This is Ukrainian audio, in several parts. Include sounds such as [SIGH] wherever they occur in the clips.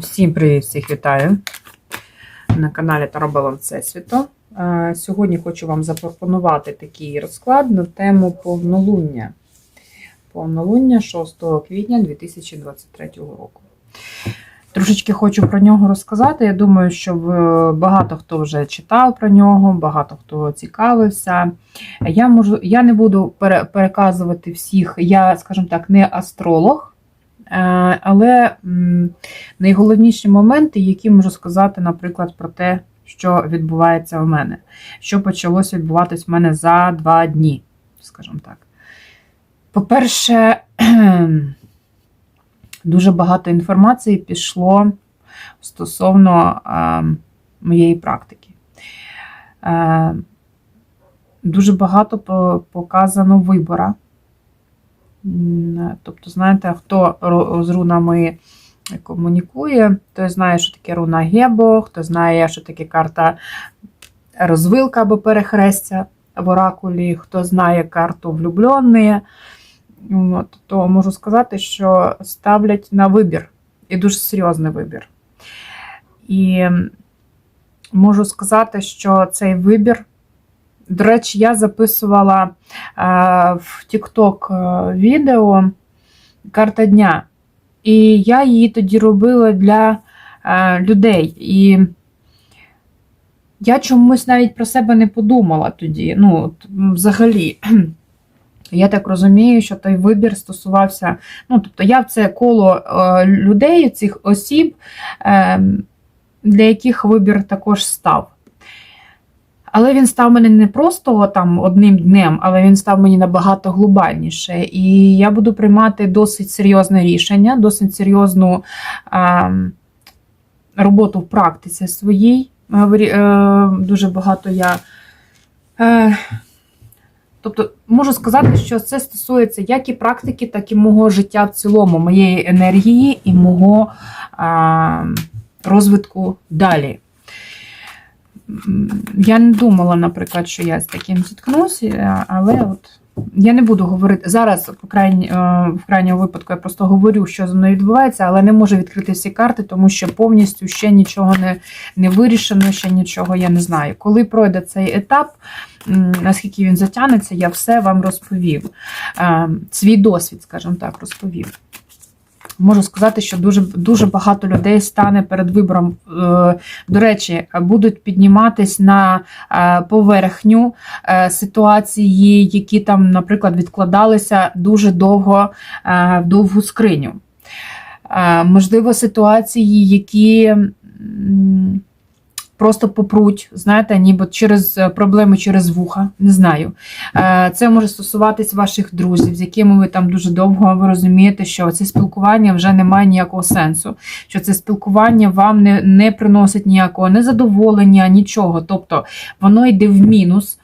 Всім привіт, всіх вітаю на каналі Тарабалан Всесвіту. Е, Сьогодні хочу вам запропонувати такий розклад на тему повнолуння. Повнолуння 6 квітня 2023 року. Трошечки хочу про нього розказати. Я думаю, що багато хто вже читав про нього, багато хто цікавився. Я можу, я не буду переказувати всіх, я, скажімо так, не астролог. Е, Але найголовніші моменти, які можу сказати, наприклад, про те, що відбувається в мене, що почалося відбуватись в мене за два дні, скажімо так. По-перше, [CLEARS THROAT] дуже багато інформації пішло стосовно е, моєї практики. Е, Дуже багато показано вибора. Тобто, знаєте, хто з рунами комунікує, той знає, що таке руна Гебо, хто знає, що таке карта розвилка або перехрестя в оракулі, хто знає карту влюблені, то можу сказати, що ставлять на вибір, і дуже серйозний вибір. І можу сказати, що цей вибір. До речі, я записувала е, в TikTok е, відео карта дня. І я її тоді робила для е, людей. І я чомусь навіть про себе не подумала тоді. Ну, взагалі. [CLEARS THROAT] Я так розумію, що той вибір стосувався. Ну, тобто, я в це коло людей, цих осіб, е, для яких вибір також став. Але він став мені не просто там одним днем, але він став мені набагато глобальніше. І я буду приймати досить серйозне рішення, досить серйозну е, роботу в практиці своїй. Е, е, дуже багато я. Е, Тобто можу сказати, що це стосується як і практики, так і мого життя в цілому, моєї енергії і мого а, розвитку далі. Я не думала, наприклад, що я з таким зіткнуся, але от я не буду говорити зараз, по крайні, е, в крайньому випадку, я просто говорю, що зі мною відбувається, але не можу відкрити всі карти, тому що повністю ще нічого не, не вирішено, ще нічого я не знаю. Коли пройде цей етап, наскільки він затягнеться, я все вам розповів. Е, Свій досвід, скажімо так, розповів. Можу сказати, що дуже дуже багато людей стане перед вибором. Е, До речі, будуть підніматись на е, поверхню е, ситуації, які там, наприклад, відкладалися дуже довго в довгу скриню. Можливо, ситуації, які просто попруть, знаєте, ніби через е, проблеми через вуха, не знаю. Е, Це може стосуватись ваших друзів, з якими ви там дуже довго ви розумієте, що це спілкування вже не має ніякого сенсу, що це спілкування вам не, не приносить ніякого незадоволення, нічого. Тобто воно йде в мінус.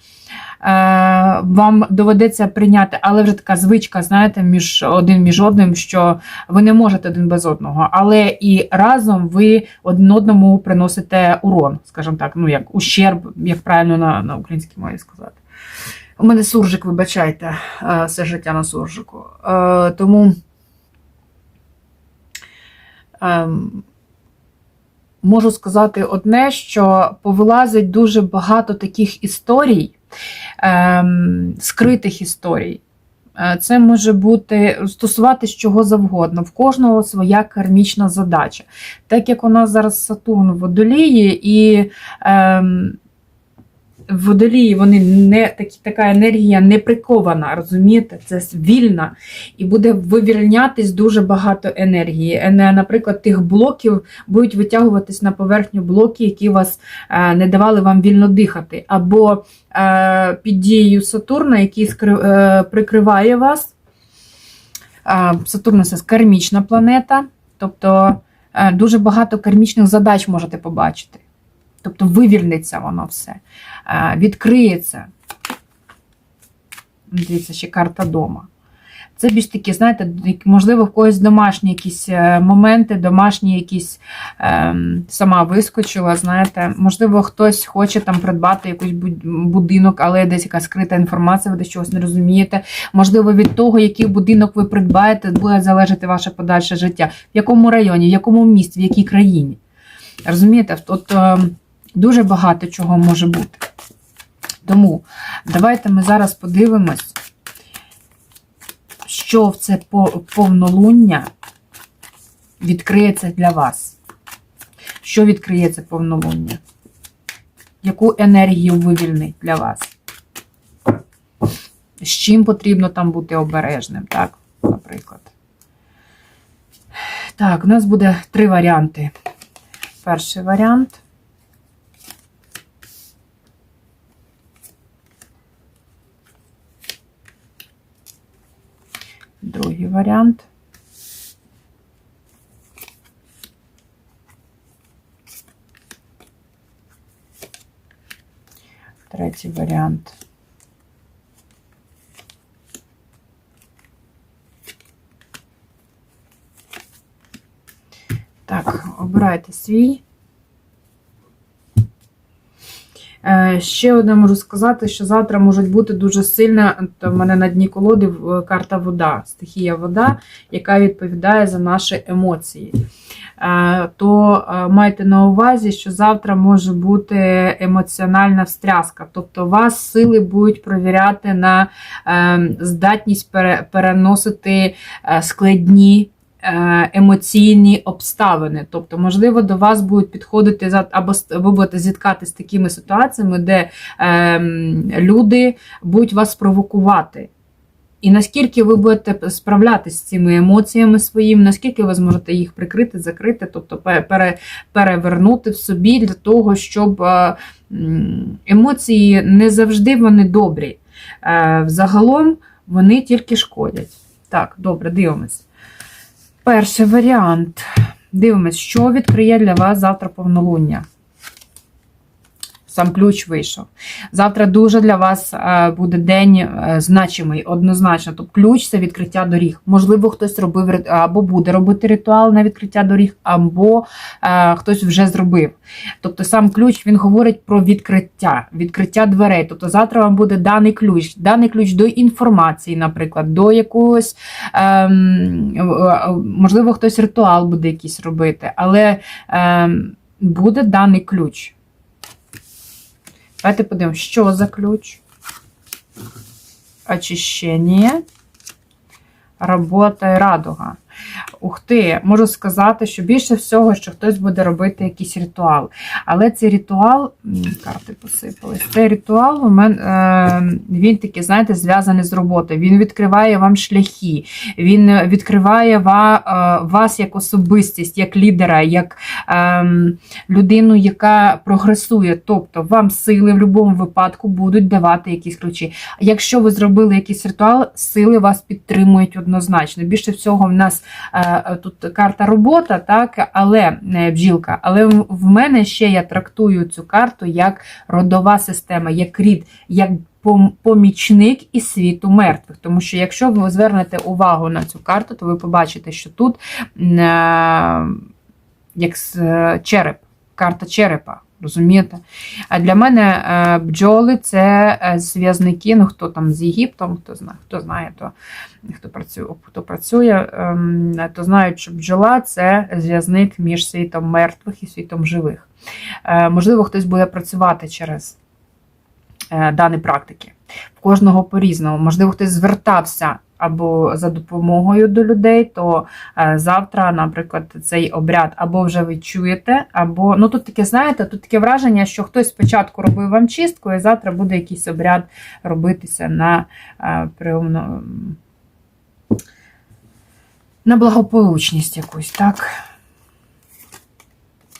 Е, Вам доведеться прийняти, але вже така звичка, знаєте, між один між одним, що ви не можете один без одного, але і разом ви один одному приносите урон, скажімо так, ну як ущерб, як правильно на, на українській мові сказати. У мене суржик, вибачайте, е, все життя на суржику. Е, Тому ем, можу сказати одне, що повилазить дуже багато таких історій, скритих історій. Е, Це може бути стосуватись чого завгодно. В кожного своя кармічна задача. Так як у нас зараз Сатурн в водолії, і ем, водолії вони не такі, така енергія не прикована, розумієте? Це вільна і буде вивільнятись дуже багато енергії. Е, Наприклад, тих блоків будуть витягуватись на поверхню блоки, які вас е, не давали вам вільно дихати, або е, під дією Сатурна, який прикриває вас. Сатурн це кармічна планета, тобто дуже багато кармічних задач можете побачити. Тобто вивільниться воно все, е, відкриється. Дивіться, ще карта дома. Це більш такі, знаєте, можливо, в когось домашні якісь е, моменти, домашні якісь ем, сама вискочила, знаєте, можливо, хтось хоче там придбати якийсь будинок, але десь якась скрита інформація, ви десь чогось не розумієте. Можливо, від того, який будинок ви придбаєте, буде залежати ваше подальше життя. В якому районі, в якому місті, в якій країні. Розумієте, от е, дуже багато чого може бути. Тому давайте ми зараз подивимось, що в це повнолуння відкриється для вас. Що відкриється повнолуння? Яку енергію вивільнить для вас? З чим потрібно там бути обережним, так, наприклад. Так, у нас буде три варіанти. Перший варіант. Другий варіант. Третій варіант. Так, обирайте свій. Ще одне можу сказати, що завтра може бути дуже сильна, в мене на дні колоди е, карта вода, стихія вода, яка відповідає за наші емоції. Е, То е, майте на увазі, що завтра може бути емоціональна встряска. Тобто вас сили будуть провіряти на е, здатність переносити складні емоційні обставини. Тобто, можливо, до вас будуть підходити або ви будете зіткати з такими ситуаціями, де е, люди будуть вас провокувати. І наскільки ви будете справлятися з цими емоціями своїми, наскільки ви зможете їх прикрити, закрити, тобто пере, перевернути в собі для того, щоб е, емоції не завжди вони добрі. Е, Взагалом вони тільки шкодять. Так, добре, дивимось. Перший варіант. Дивимось, що відкриє для вас завтра повнолуння. Сам ключ вийшов. Завтра дуже для вас е, буде день е, значимий, однозначно. Тобто ключ це відкриття доріг. Можливо, хтось робив або буде робити ритуал на відкриття доріг, або е, хтось вже зробив. Тобто сам ключ він говорить про відкриття, відкриття дверей. Тобто завтра вам буде даний ключ, даний ключ до інформації, наприклад, до якогось, ем, можливо, хтось ритуал буде якийсь робити, але ем, буде даний ключ. Давайте подивимось, що за ключ. Очищення. Робота і радуга. Ух ти, можу сказати, що більше всього, що хтось буде робити якийсь ритуал. Але цей ритуал, карти посипались, цей ритуал у мене він такий, знаєте, зв'язаний з роботою. Він відкриває вам шляхи, він відкриває ва, е, вас як особистість, як лідера, як е, людину, яка прогресує. Тобто вам сили в будь-якому випадку будуть давати якісь ключі. Якщо ви зробили якийсь ритуал, сили вас підтримують однозначно. Більше всього, в нас тут карта робота, так, але е, бджілка. Але в мене ще я трактую цю карту як родова система, як рід, як помічник із світу мертвих. Тому що якщо ви звернете увагу на цю карту, то ви побачите, що тут е, як е, череп, карта черепа. Розумієте? А для мене е, бджоли це е, зв'язники, ну хто там з Єгиптом, хто знає, хто знає, то хто працює, хто працює, ем, то знають, що бджола це зв'язник між світом мертвих і світом живих. Е, Можливо, хтось буде працювати через дані практики. В кожного по-різному. Можливо, хтось звертався або за допомогою до людей, то е, завтра, наприклад, цей обряд або вже ви чуєте, або ну тут таке, знаєте, тут таке враження, що хтось спочатку робив вам чистку, і завтра буде якийсь обряд робитися на е, прийомно. На благополучність якусь, так?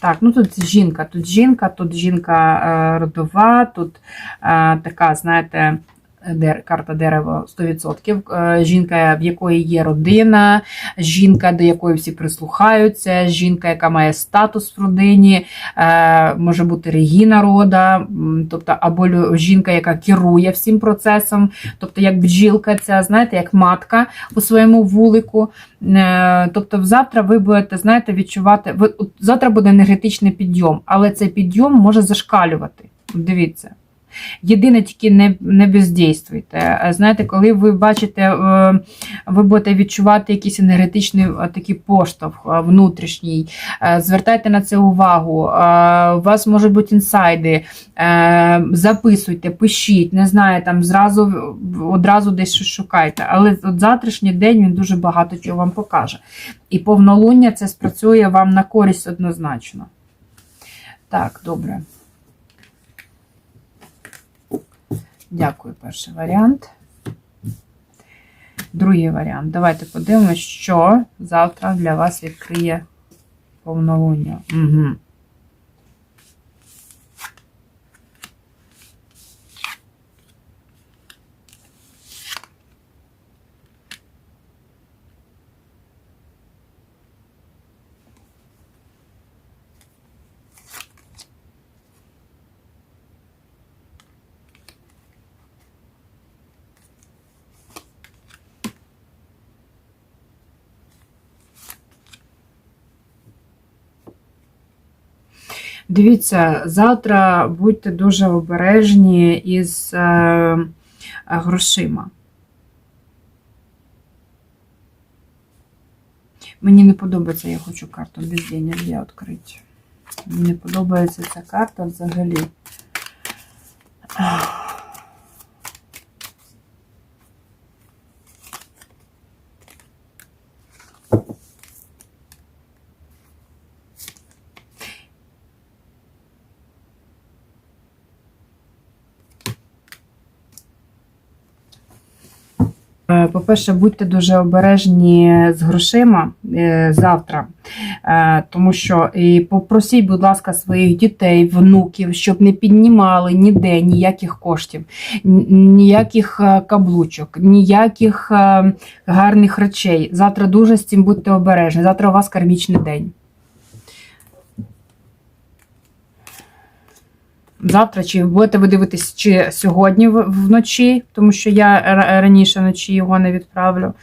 Так, ну тут жінка, тут жінка, тут жінка е, родова, тут така, знаєте, карта дерева 100%. Е, Жінка, в якої є родина, жінка, до якої всі прислухаються, жінка, яка має статус в родині, е, може бути регіна рода, тобто або жінка, яка керує всім процесом, тобто як бджілка, ця, знаєте, як матка у своєму вулику. Е, Тобто, завтра ви будете, знаєте, відчувати. Завтра буде енергетичний підйом, але цей підйом може зашкалювати. Дивіться. Єдине, тільки не, не бездействуйте. Е, Знаєте, коли ви бачите, е, ви будете відчувати якийсь енергетичний е, такий поштовх е, внутрішній, звертайте на це увагу. У вас можуть бути інсайди, записуйте, пишіть, не знаю, там зразу одразу десь шукайте. Але от завтрашній день він дуже багато чого вам покаже. І повнолуння це спрацює вам на користь однозначно. Так, добре. Дякую, перший варіант. Другий варіант. Давайте подивимося, що завтра для вас відкриє повнолуння. Угу. Дивіться, завтра будьте дуже обережні із е, грошима. Мені не подобається, я хочу карту без денег для відкрити. Мені не подобається ця карта взагалі. По-перше, будьте дуже обережні з грошима е, завтра, Е, тому що і попросіть, будь ласка, своїх дітей, внуків, щоб не піднімали ніде ніяких коштів, ніяких е, каблучок, ніяких гарних речей. Завтра дуже з цим будьте обережні. Завтра у вас кармічний день. Завтра чи будете ви дивитись, чи сьогодні вночі, тому що я раніше вночі його не відправлю.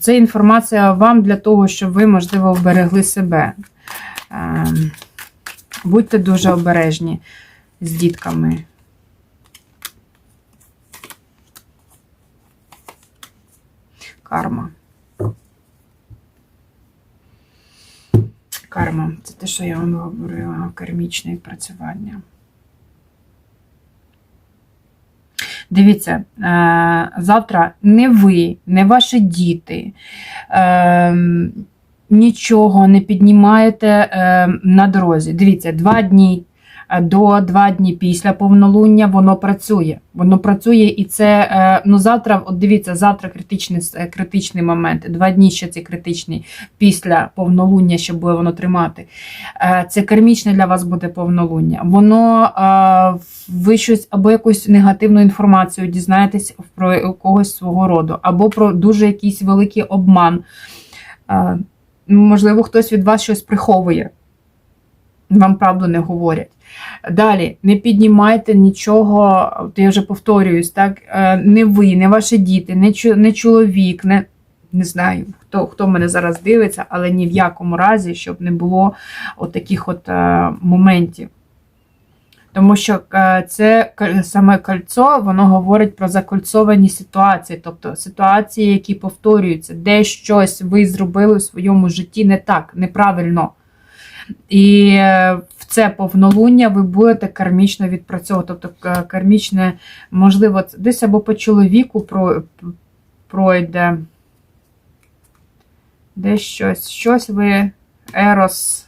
Це інформація вам для того, щоб ви, можливо, вберегли себе. Ем, Будьте дуже обережні з дітками. Карма. Карма. Це те, що я вам говорила, кармічне відпрацювання. Дивіться, е, завтра не ви, не ваші діти е, нічого не піднімаєте е, на дорозі. Дивіться, два дні до два дні після повнолуння воно працює. Воно працює і це е, ну завтра, от дивіться, завтра критичний, е, критичний момент. Два дні ще це критичний після повнолуння, щоб буде воно тримати. Е, Це кармічне для вас буде повнолуння. Воно е, ви щось або якусь негативну інформацію дізнаєтесь про когось свого роду, або про дуже якийсь великий обман. Е, Можливо, хтось від вас щось приховує. Вам правду не говорять. Далі, не піднімайте нічого, я вже повторююсь, так, е, не ви, не ваші діти, не, чоловік, не, не знаю, хто, хто мене зараз дивиться, але ні в якому разі, щоб не було от таких от е, моментів. Тому що е, це саме кольцо, воно говорить про закольцовані ситуації, тобто ситуації, які повторюються, де щось ви зробили в своєму житті не так, неправильно. І е, в це повнолуння ви будете кармічно відпрацьовувати. Тобто к- кармічне, можливо, десь або по чоловіку пройде, десь щось, щось ви ерос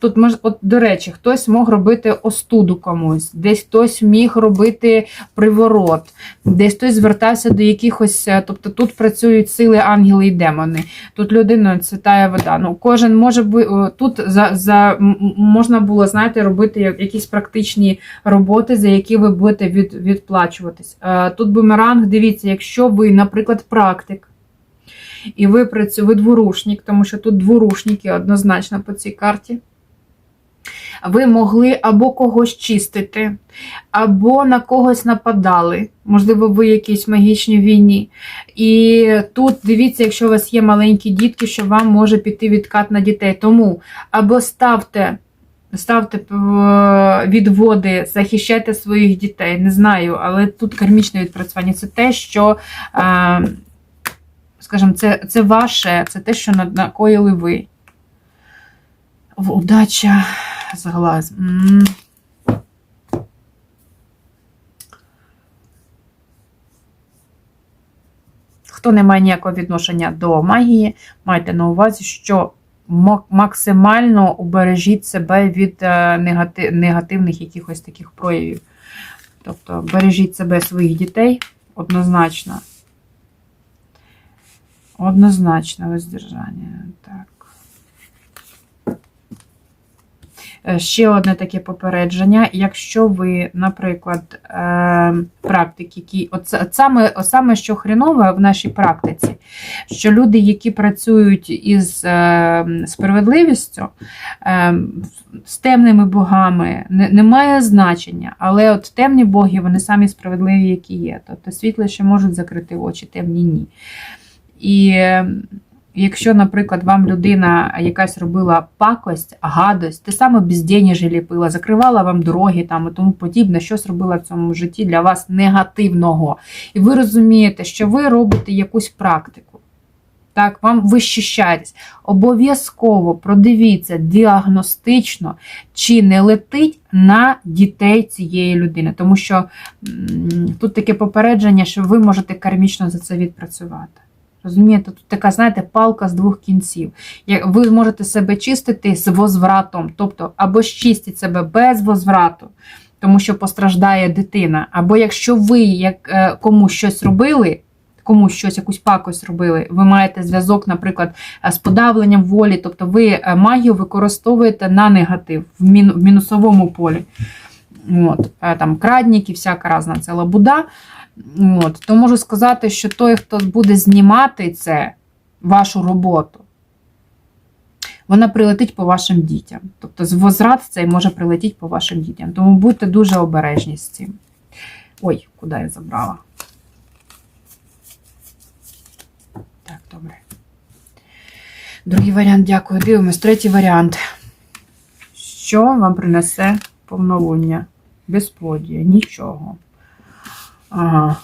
Тут мож, от, до речі, хтось мог робити остуду комусь, десь хтось міг робити приворот, десь хтось звертався до якихось. е, Тобто тут працюють сили, ангели і демони. Тут людина цвітає вода. Ну, кожен може тут за, за можна було, знаєте, робити якісь практичні роботи, за які ви будете від, відплачуватись. Е, Тут бумеранг, дивіться, якщо ви, наприклад, практик. І ви працю, ви дворушник, тому що тут дворушники однозначно по цій карті. Ви могли або когось чистити, або на когось нападали. Можливо, ви якісь магічні війні. І тут дивіться, якщо у вас є маленькі дітки, що вам може піти відкат на дітей. Тому або ставте. Ставте е, відводи, захищайте своїх дітей. Не знаю, але тут кармічне відпрацювання це те, що, е, скажімо, це, це ваше, це те, що накоїли ви. Удача з глаз. М. Хто не має ніякого відношення до магії, майте на увазі, що максимально убережіть себе від е, негативних якихось таких проявів. Тобто бережіть себе своїх дітей однозначно. Однозначно воздержання. Так. Е, Ще одне таке попередження. Якщо ви, наприклад, е, практик, які от, саме, от саме що хренове в нашій практиці, що люди, які працюють із е, справедливістю, е, з темними богами, не, немає значення, але от темні боги, вони самі справедливі, які є. Тобто світлі ще можуть закрити очі, темні ні. І е, якщо, наприклад, вам людина якась робила пакость, гадость, те саме безденежі ліпила, закривала вам дороги там і тому подібне, щось робила в цьому житті для вас негативного. І ви розумієте, що ви робите якусь практику. Так, вам вищищаєтесь. Обов'язково продивіться діагностично, чи не летить на дітей цієї людини. Тому що тут таке попередження, що ви можете кармічно за це відпрацювати. Розумієте, тут така, знаєте, палка з двох кінців. Ви можете себе чистити з возвратом, тобто або чистіть себе без возврату, тому що постраждає дитина. Або якщо ви як е, комусь щось робили, комусь щось, якусь пакость робили, ви маєте зв'язок, наприклад, е, з подавленням волі, тобто ви е, магію використовуєте на негатив в, мін, в мінусовому полі. От, там крадніки, всяка разна це лабуда. От, то можу сказати, що той, хто буде знімати це, вашу роботу, вона прилетить по вашим дітям. Тобто возврат цей може прилетіти по вашим дітям. Тому будьте дуже обережні з цим. Ой, куди я забрала? Так, добре. Другий варіант, дякую. Дивимось. Третій варіант. Що вам принесе повнолуння? Безплодія, нічого. Ага.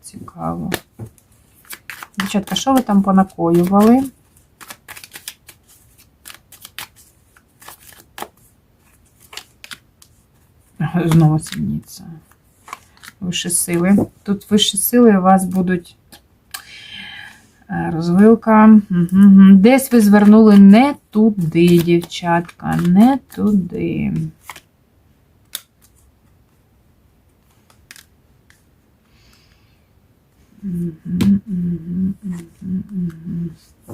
Цікаво. Дівчатка, що ви там понакоювали? Знову сильниця. Вищі сили. Тут вищі сили у вас будуть е, розвилка. Десь ви звернули не туди, дівчатка, не туди.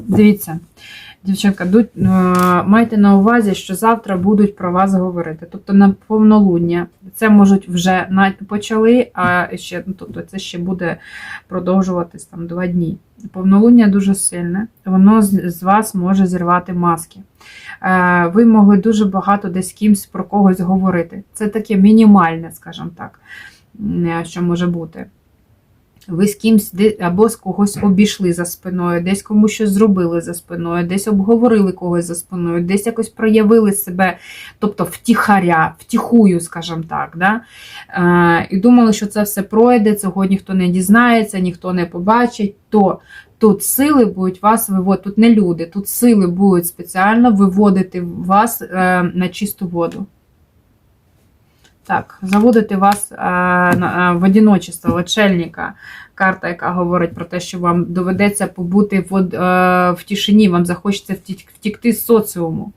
Дивіться, дівчатка, е, майте на увазі, що завтра будуть про вас говорити. Тобто на повнолуння. Це можуть вже почали, а ще ну, тобто це ще буде продовжуватись там два дні. Повнолуння дуже сильне, воно з, вас може зірвати маски. Е, Ви могли дуже багато десь кимсь про когось говорити. Це таке мінімальне, скажімо так, що може бути. Ви з кимсь або з когось обійшли за спиною, десь комусь щось зробили за спиною, десь обговорили когось за спиною, десь якось проявили себе, тобто втіхаря, втіхую, скажімо так. Да? Е, і думали, що це все пройде, цього ніхто не дізнається, ніхто не побачить, то тут сили будуть вас виводити, тут не люди, тут сили будуть спеціально виводити вас е, на чисту воду. Так, заводити вас е, е, в одиночество, в очельника. Карта, яка говорить про те, що вам доведеться побути в, е, тишині, вам захочеться втік- втікти з соціуму.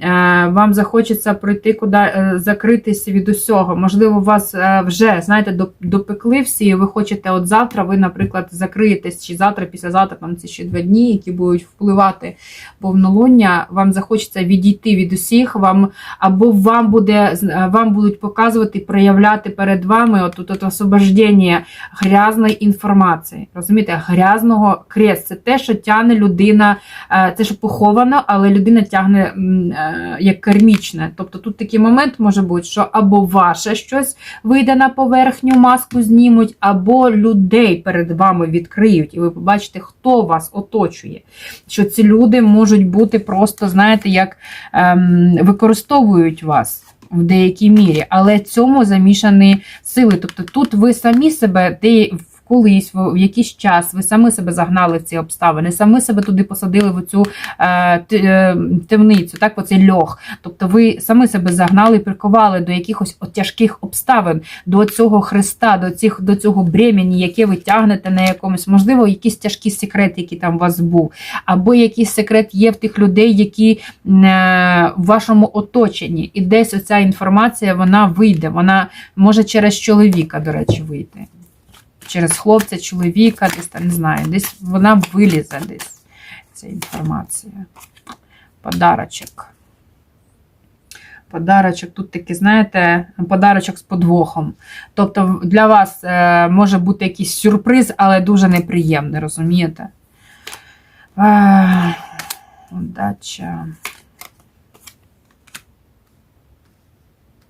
Е, Вам захочеться пройти куди е, закритися від усього. Можливо, вас е, вже знаєте, допекли всі, і ви хочете от завтра, ви, наприклад, закриєтесь, чи завтра, післязавтра, там ці ще два дні, які будуть впливати повнолуння. Вам захочеться відійти від усіх, вам або вам буде вам будуть показувати, проявляти перед вами от, от, освобождення грязної інформації. Розумієте, грязного крест. Це те, що тягне людина, це що поховано, але людина тягне як кармічне. Тобто тут такий момент може бути, що або ваше щось вийде на поверхню, маску знімуть, або людей перед вами відкриють, і ви побачите, хто вас оточує. Що ці люди можуть бути просто, знаєте, як ем, використовують вас. В деякій мірі, але цьому замішані сили. Тобто тут ви самі себе де колись, в якийсь час, ви самі себе загнали в ці обставини, самі себе туди посадили в цю е, е, темницю, так, в оцей льох. Тобто ви самі себе загнали і приковали до якихось тяжких обставин, до цього хреста, до, цих, до цього бремені, яке ви тягнете на якомусь, можливо, якийсь тяжкий секрет, який там у вас був, або якийсь секрет є в тих людей, які е, в вашому оточенні. І десь оця інформація вона вийде. Вона може через чоловіка, до речі, вийти. Через хлопця, чоловіка, десь там не знаю, десь вона вилізе десь ця інформація. Подарочок. Подарочок, тут такий, знаєте, подарочок з подвохом. Тобто для вас е, може бути якийсь сюрприз, але дуже неприємний, розумієте? Е, удача.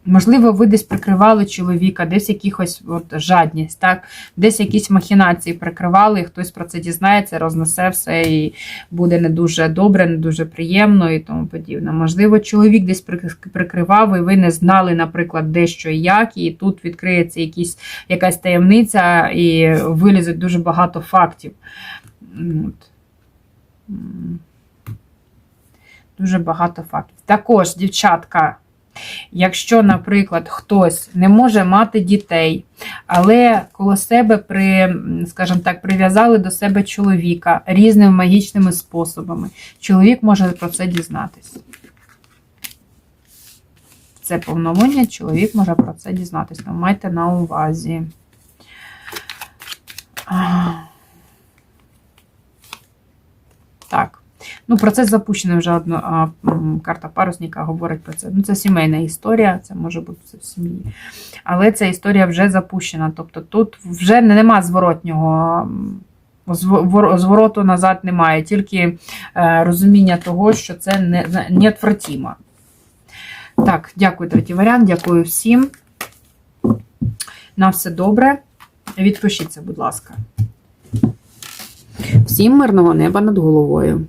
Можливо, ви десь прикривали чоловіка, десь якихось от, жадність, так? десь якісь махінації прикривали, хтось про це дізнається, рознесе все і буде не дуже добре, не дуже приємно і тому подібне. Можливо, чоловік десь прикривав, і ви не знали, наприклад, де що і як, і тут відкриється якісь, якась таємниця, і вилізуть дуже багато фактів. От. Дуже багато фактів. Також, дівчатка. Якщо, наприклад, хтось не може мати дітей, але коло себе при, скажімо так, прив'язали до себе чоловіка різними магічними способами, чоловік може про це дізнатися. Це повнолуння, чоловік може про це дізнатись. Ну, майте на увазі. А. Так. Ну, процес запущений вже одно, а, карта парусника говорить про це. Ну, це сімейна історія, це може бути в сім'ї. Але ця історія вже запущена. Тобто тут вже нема зворотнього. Звороту назад немає, тільки е, розуміння того, що це не- неотвратимо. Так, дякую, третій варіант, дякую всім. На все добре. Відпишіться, будь ласка. Всім мирного неба над головою.